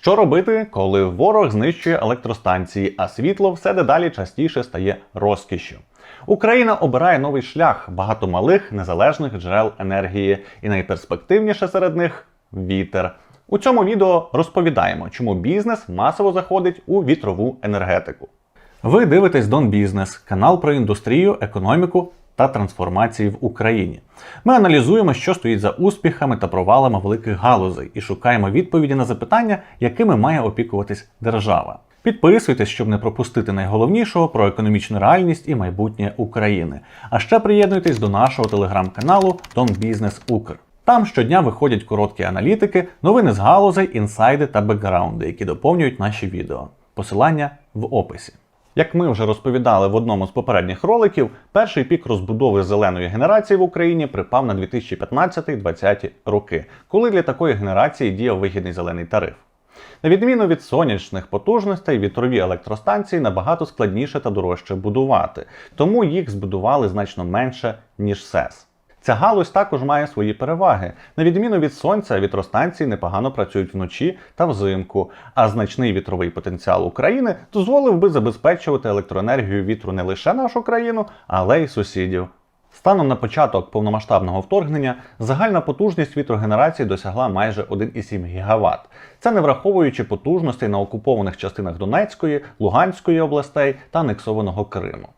Що робити, коли ворог знищує електростанції, а світло все дедалі частіше стає розкішшю? Україна обирає новий шлях багато малих незалежних джерел енергії, і найперспективніше серед них вітер. У цьому відео розповідаємо, чому бізнес масово заходить у вітрову енергетику. Ви дивитесь Дон Бізнес, канал про індустрію, економіку та трансформації в Україні. Ми аналізуємо, що стоїть за успіхами та провалами великих галузей, і шукаємо відповіді на запитання, якими має опікуватись держава. Підписуйтесь, щоб не пропустити найголовнішого про економічну реальність і майбутнє України. А ще приєднуйтесь до нашого телеграм-каналу Дон Бізнес Укр. Там щодня виходять короткі аналітики, новини з галузей, інсайди та бекграунди, які доповнюють наші відео. Посилання в описі. Як ми вже розповідали в одному з попередніх роликів, перший пік розбудови зеленої генерації в Україні припав на 2015-2020 роки, коли для такої генерації діяв вигідний зелений тариф. На відміну від сонячних потужностей, вітрові електростанції набагато складніше та дорожче будувати, тому їх збудували значно менше, ніж СЕС. Ця галузь також має свої переваги. На відміну від сонця, вітростанції непогано працюють вночі та взимку, а значний вітровий потенціал України дозволив би забезпечувати електроенергію вітру не лише нашу країну, але й сусідів. Станом на початок повномасштабного вторгнення загальна потужність вітрогенерації досягла майже 1,7 ГВт. Це не враховуючи потужностей на окупованих частинах Донецької, Луганської областей та анексованого Криму.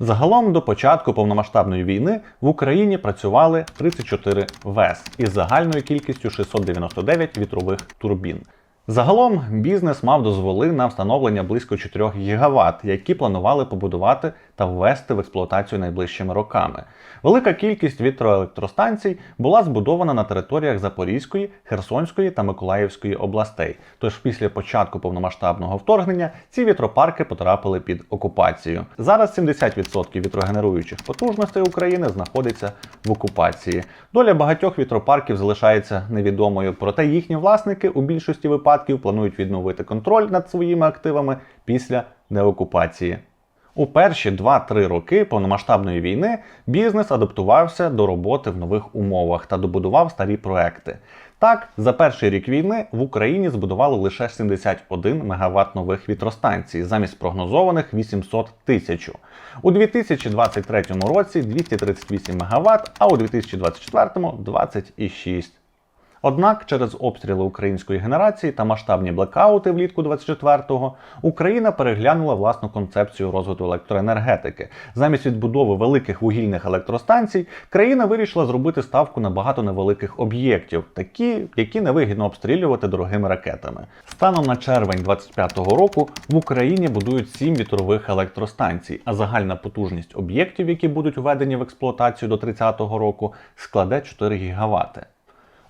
Загалом до початку повномасштабної війни в Україні працювали 34 ВЕС із загальною кількістю 699 вітрових турбін. Загалом бізнес мав дозволи на встановлення близько 4 ГВт, які планували побудувати та ввести в експлуатацію найближчими роками. Велика кількість вітроелектростанцій була збудована на територіях Запорізької, Херсонської та Миколаївської областей. Тож після початку повномасштабного вторгнення ці вітропарки потрапили під окупацію. Зараз 70% вітрогенеруючих потужностей України знаходиться в окупації. Доля багатьох вітропарків залишається невідомою, проте їхні власники у більшості випадків планують відновити контроль над своїми активами після деокупації. У перші 2-3 роки повномасштабної війни бізнес адаптувався до роботи в нових умовах та добудував старі проекти. Так, за перший рік війни в Україні збудували лише 71 МВт нових вітростанцій замість прогнозованих 800 тисяч. У 2023 році 238 МВт, а у 2024 26. Однак через обстріли української генерації та масштабні блекаути влітку 24-го Україна переглянула власну концепцію розвитку електроенергетики. Замість відбудови великих вугільних електростанцій країна вирішила зробити ставку на багато невеликих об'єктів, такі, які невигідно обстрілювати дорогими ракетами. Станом на червень 25-го року в Україні будують 7 вітрових електростанцій, а загальна потужність об'єктів, які будуть введені в експлуатацію до 30-го року, складе 4 ГВт.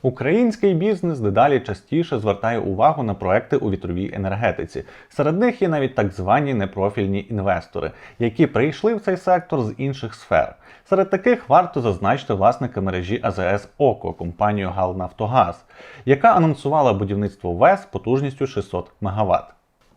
Український бізнес дедалі частіше звертає увагу на проекти у вітровій енергетиці. Серед них є навіть так звані непрофільні інвестори, які прийшли в цей сектор з інших сфер. Серед таких варто зазначити власника мережі АЗС ОКО, компанію Галнафтогаз, яка анонсувала будівництво ВЕС потужністю 600 МВт.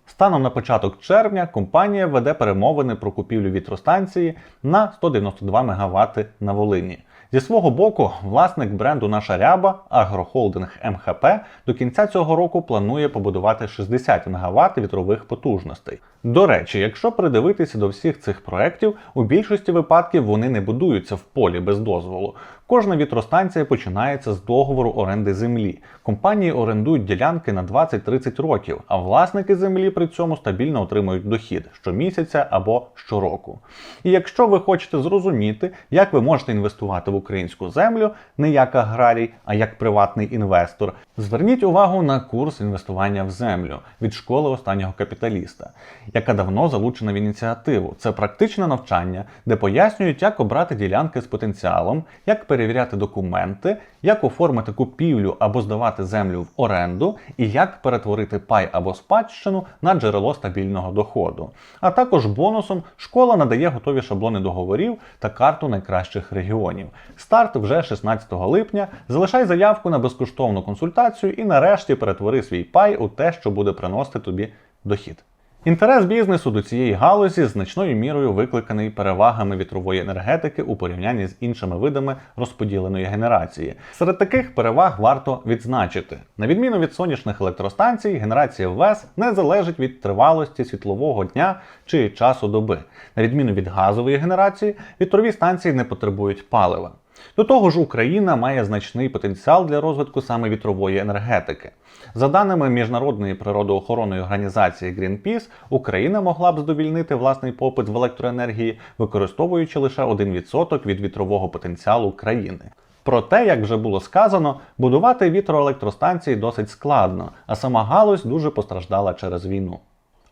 Станом на початок червня компанія веде перемовини про купівлю вітростанції на 192 МВт на Волині. Зі свого боку, власник бренду Наша Ряба, агрохолдинг МХП, до кінця цього року планує побудувати 60 МВт вітрових потужностей. До речі, якщо придивитися до всіх цих проєктів, у більшості випадків вони не будуються в полі без дозволу. Кожна вітростанція починається з договору оренди землі. Компанії орендують ділянки на 20-30 років, а власники землі при цьому стабільно отримують дохід щомісяця або щороку. І якщо ви хочете зрозуміти, як ви можете інвестувати в українську землю, не як аграрій, а як приватний інвестор, зверніть увагу на курс інвестування в землю від школи останнього капіталіста, яка давно залучена в ініціативу. Це практичне навчання, де пояснюють, як обрати ділянки з потенціалом, як перевіряти документи, як оформити купівлю або здавати землю в оренду, і як перетворити пай або спадщину на джерело стабільного доходу. А також бонусом школа надає готові шаблони договорів та карту найкращих регіонів. Старт вже 16 липня. Залишай заявку на безкоштовну консультацію і нарешті перетвори свій пай у те, що буде приносити тобі дохід. Інтерес бізнесу до цієї галузі значною мірою викликаний перевагами вітрової енергетики у порівнянні з іншими видами розподіленої генерації. Серед таких переваг варто відзначити: на відміну від сонячних електростанцій, генерація ВЕС не залежить від тривалості світлового дня чи часу доби. На відміну від газової генерації, вітрові станції не потребують палива. До того ж, Україна має значний потенціал для розвитку саме вітрової енергетики. За даними міжнародної природоохоронної організації Greenpeace, Україна могла б задовільнити власний попит в електроенергії, використовуючи лише 1% від вітрового потенціалу країни. Проте, як вже було сказано, будувати вітроелектростанції досить складно, а сама галузь дуже постраждала через війну.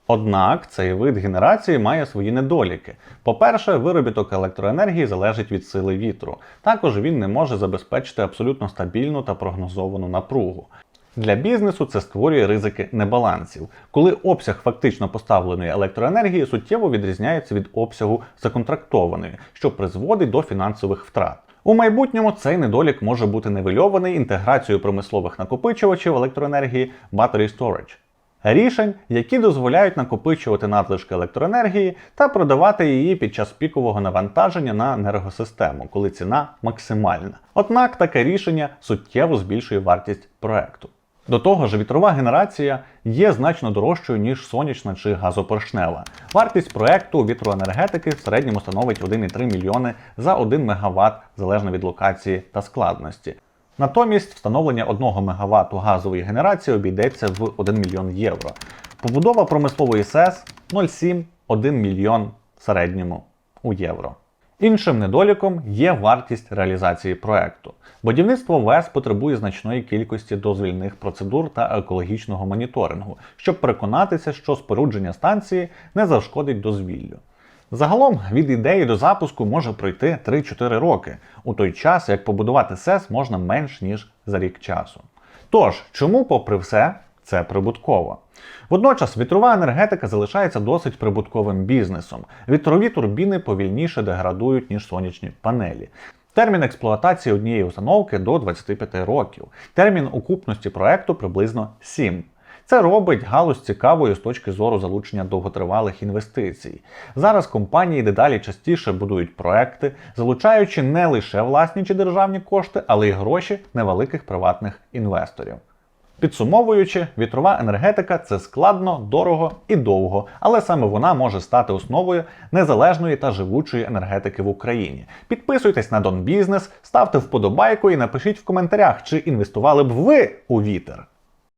Однак цей вид генерації має свої недоліки. По-перше, виробіток електроенергії залежить від сили вітру. Також він не може забезпечити абсолютно стабільну та прогнозовану напругу. Для бізнесу це створює ризики небалансів, коли обсяг фактично поставленої електроенергії суттєво відрізняється від обсягу законтрактованої, що призводить до фінансових втрат. У майбутньому цей недолік може бути нивельований інтеграцією промислових накопичувачів електроенергії Battery Storage. Рішень, які дозволяють накопичувати надлишки електроенергії та продавати її під час пікового навантаження на енергосистему, коли ціна максимальна. Однак таке рішення суттєво збільшує вартість проекту. До того ж, вітрова генерація є значно дорожчою, ніж сонячна чи газопоршнева. Вартість проекту вітроенергетики в середньому становить 1,3 мільйони за 1 МВт залежно від локації та складності. Натомість встановлення 1 МВт газової генерації обійдеться в 1 мільйон євро. Побудова промислової СЕС 0,7-1 мільйон в середньому у євро. Іншим недоліком є вартість реалізації проекту. Будівництво ВЕС потребує значної кількості дозвільних процедур та екологічного моніторингу, щоб переконатися, що спорудження станції не зашкодить дозвіллю. Загалом від ідеї до запуску може пройти 3-4 роки, у той час як побудувати СЕС можна менш ніж за рік часу. Тож, чому, попри все, це прибутково? Водночас вітрова енергетика залишається досить прибутковим бізнесом. Вітрові турбіни повільніше деградують, ніж сонячні панелі. Термін експлуатації однієї установки до 25 років. Термін окупності проекту приблизно 7. Це робить галузь цікавою з точки зору залучення довготривалих інвестицій. Зараз компанії дедалі частіше будують проекти, залучаючи не лише власні чи державні кошти, але й гроші невеликих приватних інвесторів. Підсумовуючи, вітрова енергетика це складно, дорого і довго, але саме вона може стати основою незалежної та живучої енергетики в Україні. Підписуйтесь на Дон Бізнес, ставте вподобайку і напишіть в коментарях, чи інвестували б ви у вітер.